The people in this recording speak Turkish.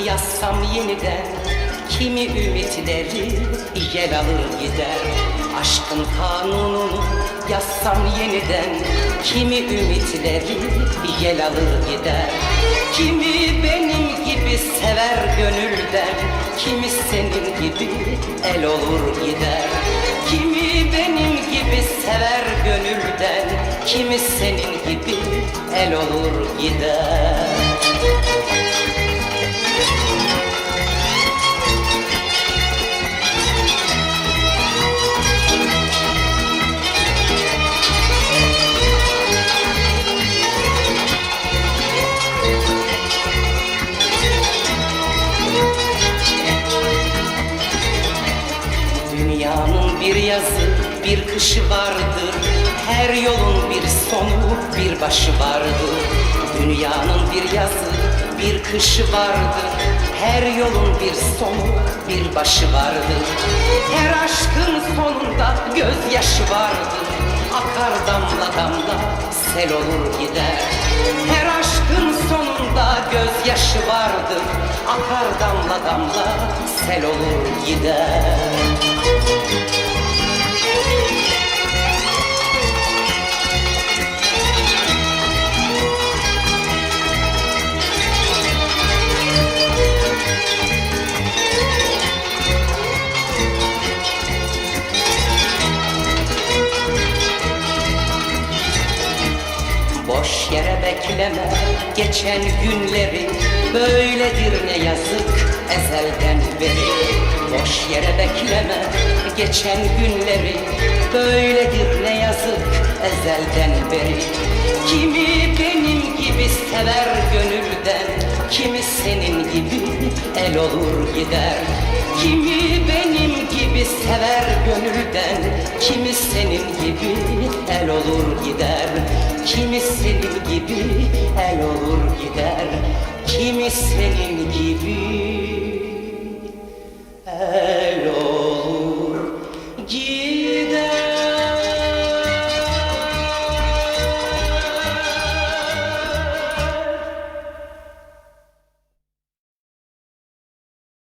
yazsam yeniden Kimi ümitleri yel alır gider. Aşkın kanununu yazsam yeniden Kimi ümitleri yel alır gider. Kimi benim gibi sever gönülden Kimi senin gibi el olur gider. Kimi benim gibi sever gönülden Kimi senin gibi el olur gider Dünyanın bir yazı, bir kışı vardır Her yolun bir sonu, bir başı vardır Dünyanın bir yazı, bir kışı vardır Her yolun bir sonu, bir başı vardır Her aşkın sonunda gözyaşı vardır Akar damla damla, sel olur gider. Her aşkın sonunda gözyaşı vardır Akar damla damla, sel olur gider bekleme. Geçen günleri Böyledir ne yazık ezelden beri. Boş yere bekleme. Geçen günleri Böyledir ne yazık ezelden beri. Kimi benim gibi sever gönülden Kimi senin gibi el olur gider. Kimi benim gibi sever gönülden Kimi senin gibi el olur gider Kimi senin gibi el olur gider Kimi senin gibi